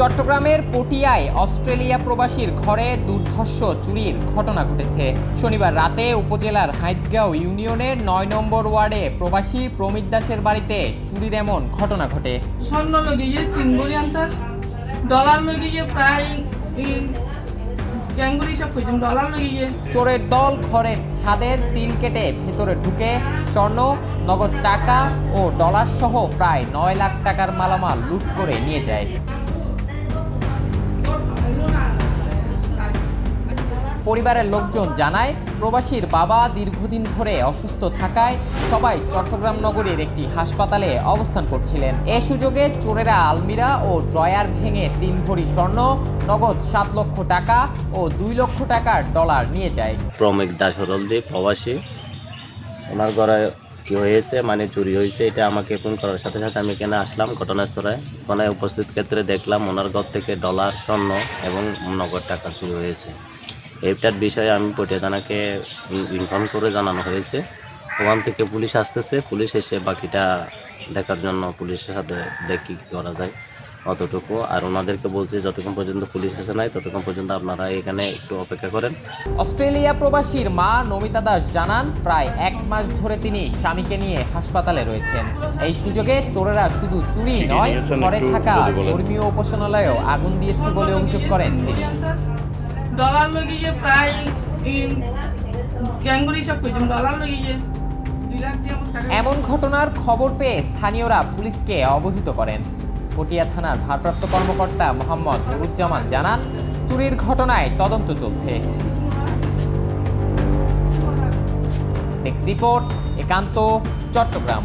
চট্টগ্রামের পটিয়ায় অস্ট্রেলিয়া প্রবাসীর ঘরে দুর্ধর্ষ চুরির ঘটনা ঘটেছে। শনিবার রাতে উপজেলার হাইদগাঁও ইউনিয়নের নয় নম্বর ওয়ার্ডে প্রবাসী প্রমিত দাসের বাড়িতে চুরির এমন ঘটনা ঘটে। স্বর্ণ লগিয়ে তিন গড়ি আনতাস ডলার লগিয়ে প্রায় চোরের দল ঘরের ছাদের তিন কেটে ভেতরে ঢুকে স্বর্ণ নগদ টাকা ও ডলার সহ প্রায় নয় লাখ টাকার মালামাল লুট করে নিয়ে যায়। পরিবারের লোকজন জানায়, প্রবাসীর বাবা দীর্ঘদিন ধরে অসুস্থ থাকায় সবাই চট্টগ্রাম নগরীর একটি হাসপাতালে অবস্থান করছিলেন। এ সুযোগে চোরেরা আলমিরা ও ড্রয়ার ভেঙে তিন ভরি স্বর্ণ, নগদ সাত লক্ষ টাকা ও দুই লক্ষ টাকার ডলার নিয়ে যায়। প্রমিক দাস হরলদি প্রবাসী। ওনার ঘরে কি হয়েছে মানে চুরি হয়েছে, এটা আমাকে ফোন করার সাথে সাথে আমি এখানে আসলাম ঘটনাস্থলে। ওখানে উপস্থিত ক্ষেত্রে দেখলাম ওনার ঘর থেকে ডলার, স্বর্ণ এবং নগদ টাকা চুরি হয়েছে। এইটার বিষয়ে আমি পটিয়া থানাকে ইনফর্ম করে জানানো হয়েছে। ওখান থেকে পুলিশ আসতেছে পুলিশ এসে বাকিটা দেখার জন্য পুলিশের সাথে দেখি কী করা যায় অতটুকু। আর ওনাদেরকে বলছি যতক্ষণ পর্যন্ত পুলিশ আসে নাই ততক্ষণ পর্যন্ত আপনারা এখানে একটু অপেক্ষা করেন। অস্ট্রেলিয়া প্রবাসীর মা নমিতা দাস জানান প্রায় এক মাস ধরে তিনি স্বামীকে নিয়ে হাসপাতালে রয়েছেন। এই সুযোগে চোরেরা শুধু চুরি নয় ঘরে থাকা ধর্মীয় উপাসনালয়েও আগুন দিয়েছে বলে অভিযোগ করেন তিনি। ডলার লগিয়ে প্রায় গ্যাঙ্গুলি সব কইতাম ডলার আমার টাকা এমন ঘটনার খবর পেয়ে স্থানীয়রা পুলিশকে অবহিত করেন। পটিয়া থানার ভারপ্রাপ্ত কর্মকর্তা মোহাম্মদ নুরুজ্জামান জানান চুরির ঘটনায় তদন্ত চলছে। ডেস্ক রিপোর্ট একান্ত চট্টগ্রাম।